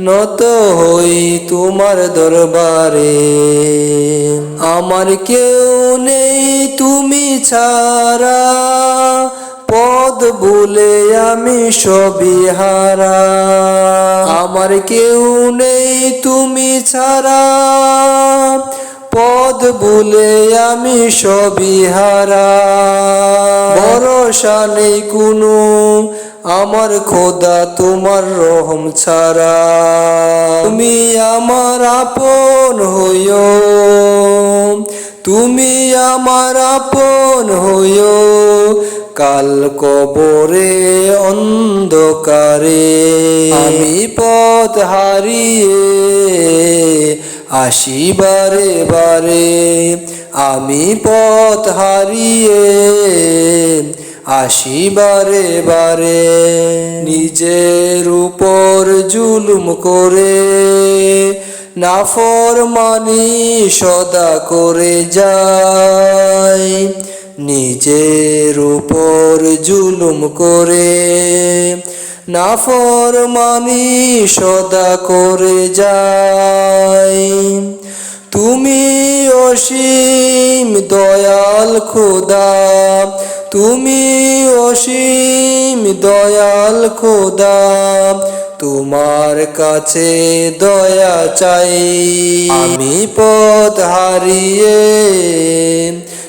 নত হই তোমার দরবারে। আমার কেউ নেই তুমি ছাড়া, পদ বলে আমি সবই হারা। আমার কেউ নেই তুমি ছাড়া পদ বলে আমি সবই হারা। ভরসা নেই কোনো, আমার খোদা তোমার রহম ছাড়া। তুমি আমার আপন হইও, তুমি আমার আপন হইও। কাল কবরে অন্ধকারে আমি পথ হারিয়ে আসি বারে বারে, আমি পথ হারিয়ে আসি বারে বারে। নিজের উপর জুলুম করে, নাফর মানি সদা করে যায় নিজের উপর জুলুম করে নাফর মানি সদা করে যায় তুমি অসীম দয়াল খোদা, তুমি অসীম দয়াল খোদা, তোমার কাছে দয়া চাই। আমি পথ হারিয়ে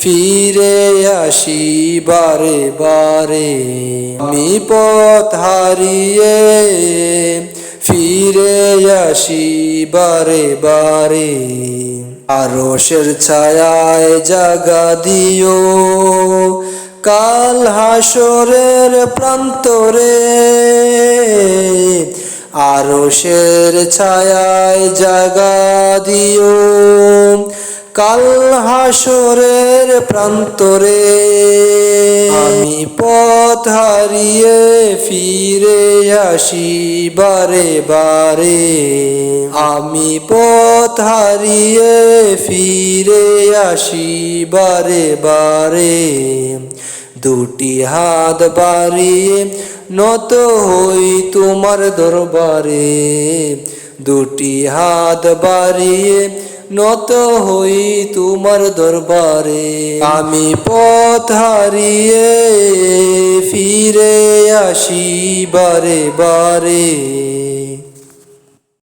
ফিরে আসি বারে বারে আমি পথ হারিয়ে ফিরে আসি বারে বারে আরশের ছায়ায় জাগা দিও। কাল হাসরের প্রান্তরে আরশের ছায়ায় জাগা দিও। কাল হাসরের প্রান্তরে আমি পথ হারিয়ে ফিরে আসি বারে বারে। আমি পথ হারিয়ে ফিরে আসি বারে বারে। দুটি হাত বাড়িয়ে নত হই তোমার দরবারে। দুটি হাত বাড়িয়ে নত হই তোমার দরবারে। আমি পথ হারিয়ে ফিরে আসি বারে বারে।